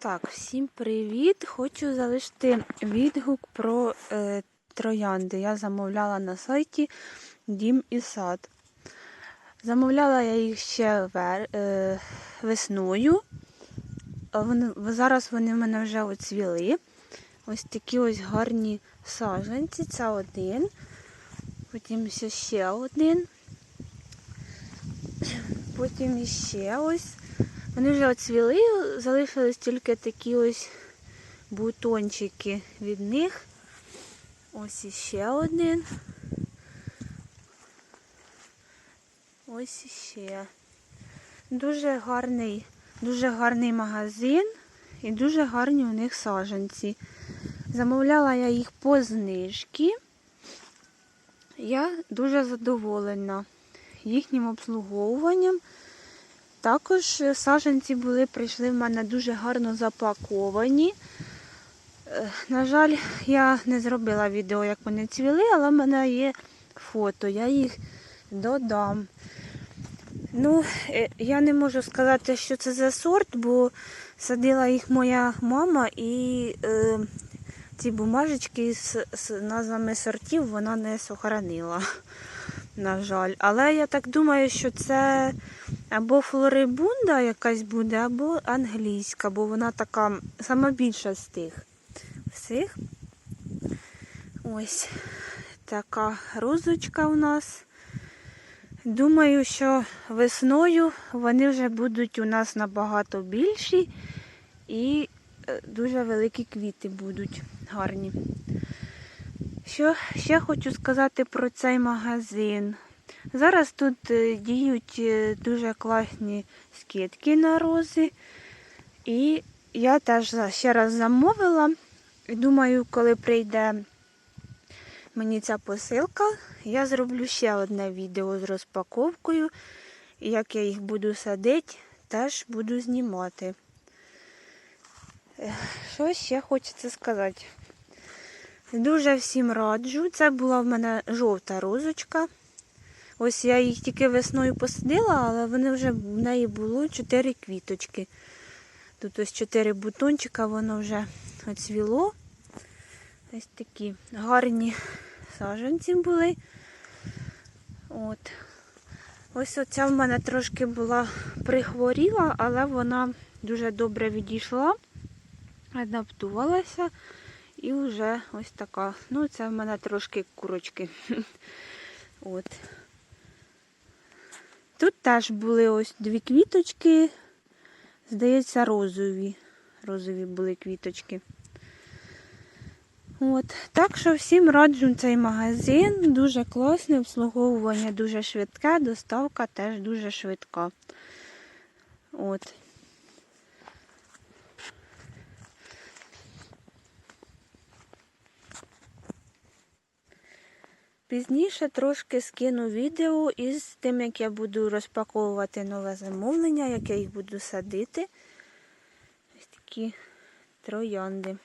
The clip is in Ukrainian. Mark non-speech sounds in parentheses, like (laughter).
Так, всім привіт! Хочу залишити відгук про е, троянди. Я замовляла на сайті Дім і сад. Замовляла я їх ще вер, е, весною. Вони, зараз вони в мене вже оцвіли. Ось такі ось гарні саджанці. Це один. Потім ще, ще один. Потім іще ось. Вони вже оцвіли, залишились тільки такі ось бутончики від них. Ось іще один. Ось іще. Дуже гарний, дуже гарний магазин і дуже гарні у них саджанці. Замовляла я їх по знижки. Я дуже задоволена їхнім обслуговуванням. Також саджанці були, прийшли в мене дуже гарно запаковані. Е, На жаль, я не зробила відео, як вони цвіли, але в мене є фото, я їх додам. Ну, е, я не можу сказати, що це за сорт, бо садила їх моя мама і е, ці бумажечки з, з назвами сортів вона не сохранила. На жаль. Але я так думаю, що це або флорибунда якась буде, або англійська, бо вона така сама більша з тих всіх. Ось така розочка у нас. Думаю, що весною вони вже будуть у нас набагато більші і е, дуже великі квіти будуть гарні. Що ще хочу сказати про цей магазин. Зараз тут е, діють е, дуже класні скидки на рози. І я теж ще раз замовила. Думаю, коли прийде мені ця посилка, я зроблю ще одне відео з розпаковкою. Як я їх буду садити, теж буду знімати. Що ще хочеться сказати? Дуже всім раджу. Це була в мене жовта розочка. Ось я їх тільки весною посадила, але вони вже в неї було 4 квіточки. Тут ось 4 бутончика, воно вже оцвіло. Ось такі гарні саджанці були. От. Ось оця в мене трошки була прихворіла, але вона дуже добре відійшла, адаптувалася. І вже ось така. Ну, це в мене трошки курочки. (laughs) От. Тут теж були ось дві квіточки. Здається, розові. Розові були квіточки. От. Так що всім раджу цей магазин. Дуже класне, обслуговування дуже швидке, доставка теж дуже швидка. От. Пізніше трошки скину відео із тим, як я буду розпаковувати нове замовлення, як я їх буду садити. Ось такі троянди.